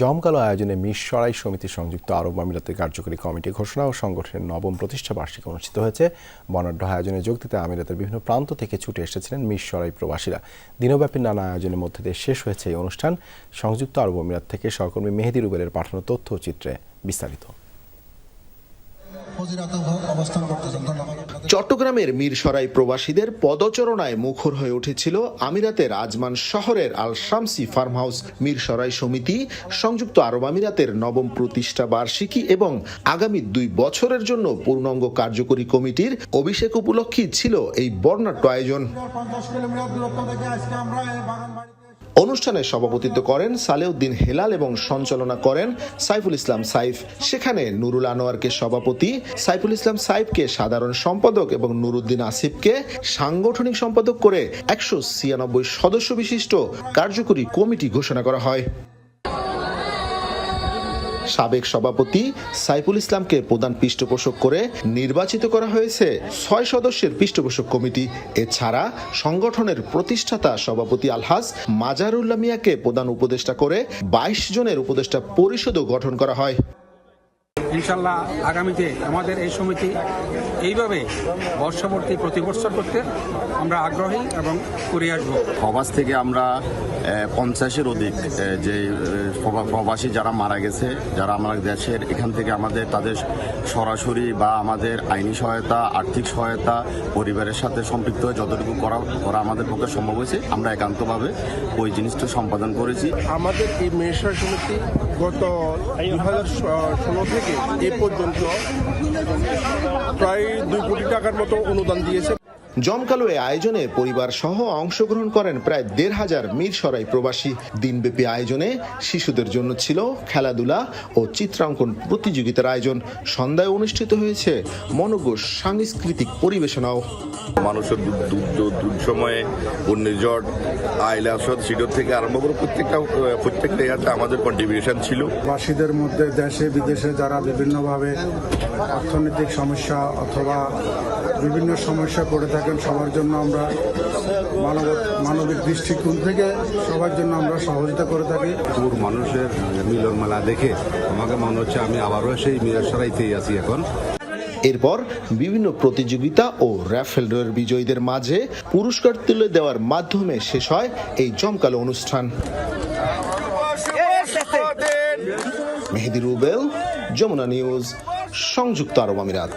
জমকালো আয়োজনে মিস সরাই সমিতি সংযুক্ত আরব আমিরাতের কার্যকরী কমিটি ঘোষণা ও সংগঠনের নবম প্রতিষ্ঠা বার্ষিকী অনুষ্ঠিত হয়েছে। বর্ণাঢ্য আয়োজনে যোগ দিতে আমিরাতের বিভিন্ন প্রান্ত থেকে ছুটে এসেছিলেন মিস সরাই প্রবাসীরা। দিনব্যাপী নানা আয়োজনের মধ্যে দিয়ে শেষ হয়েছে এই অনুষ্ঠান। সংযুক্ত আরব আমিরাত থেকে সহকর্মী মেহেদি রুবেলের পাঠানো তথ্য চিত্রে বিস্তারিত। চট্টগ্রামের মিরসরাই প্রবাসীদের পদচরণায় মুখর হয়ে উঠেছিল আমিরাতের আজমান শহরের Al Shamsi farm house Mirsarai সমিতি, সংযুক্ত আরব আমিরাতের নবম প্রতিষ্ঠা বার্ষিকী এবং আগামী দুই বছরের জন্য পূর্ণাঙ্গ কার্যকরী কমিটির অভিষেক উপলক্ষে ছিল এই বর্ণাঢ্য আয়োজন। অনুষ্ঠানে সভাপতিত্ব করেন সালেউদ্দিন হেলাল এবং সঞ্চালনা করেন সাইফুল ইসলাম সাইফ। সেখানে নুরুল আনোয়ারকে সভাপতি, সাইফুল ইসলাম সাইফকে সাধারণ সম্পাদক এবং নুরুদ্দিন আসিফকে সাংগঠনিক সম্পাদক করে একশো ছিয়ানব্বই সদস্য বিশিষ্ট কার্যকরী কমিটি ঘোষণা করা হয়। সাবেক সভাপতি সাইফুল ইসলামকে প্রধান পৃষ্ঠপোষক করে নির্বাচিত করা হয়েছে। ছয় সদস্যের পৃষ্ঠপোষক কমিটি। এছাড়া সংগঠনের প্রতিষ্ঠাতা সভাপতি আলহাজ মাজারুল্লাহ মিয়াকে প্রধান উপদেষ্টা করে বাইশ জনের উপদেষ্টা পরিষদও গঠন করা হয়। ইনশাল্লাহ আগামীতে আমাদের এই সমিতি এইভাবে বর্ষবর্তী প্রতি বছর করতে আমরা আগ্রহী এবং করে আসব। প্রবাস থেকে আমরা পঞ্চাশের অধিক যে প্রবা- প্রবাসী যারা মারা গেছে যারা আমার দেশের এখান থেকে আমাদের তাদের সরাসরি বা আমাদের আইনি সহায়তা আর্থিক সহায়তা পরিবারের সাথে সম্পৃক্ত হয়ে যতটুকু করা করা আমাদের পক্ষে সম্ভব হয়েছে আমরা একান্তভাবে ওই জিনিসটা সম্পাদন করেছি। আমাদের এই মেশর সমিতি গত দুই হাজার ষোলো থেকে এ পর্যন্ত প্রায় দুই কোটি টাকার মতো অনুদান দিয়েছে। জমকালো এই আয়োজনে পরিবার সহ অংশগ্রহণ করেন প্রায় দেড় হাজার মিরসরাই প্রবাসী। দিনব্যাপী আয়োজনে শিশুদের জন্য ছিল খেলাধুলা ও চিত্রাঙ্কন প্রতিযোগিতার আয়োজন। সন্ধ্যায় অনুষ্ঠিত হয়েছে মনোজ্ঞ সাংস্কৃতিক পরিবেশনাও। মানুষের দুঃসময়ে ঘূর্ণিঝড় আইলা সদ সিডর থেকে আরম্ভ করে প্রত্যেকটা প্রত্যেকটা ইয়াতে আমাদের কন্ট্রিবিউশন ছিল। বাসীদের মধ্যে দেশে বিদেশে যারা বিভিন্নভাবে অর্থনৈতিক সমস্যা অথবা বিভিন্ন সমস্যা পড়ে থাকেন সবার জন্য আমরা মানব মানবিক দৃষ্টিকোণ থেকে সবার জন্য আমরা সহযোগিতা করে থাকি। দূর মানুষের মিলন মেলা দেখে আমাকে মনে হচ্ছে আমি আবারও সেই মিরসরাইতেই আছি এখন। এরপর বিভিন্ন প্রতিযোগিতা ও র্যাফেল ড্রয়ের বিজয়ীদের মাঝে পুরস্কার তুলে দেওয়ার মাধ্যমে শেষ হয় এই জমকালো অনুষ্ঠান। মেহেদি রুবেল যমুনা নিউজ সংযুক্ত আরব আমিরাত।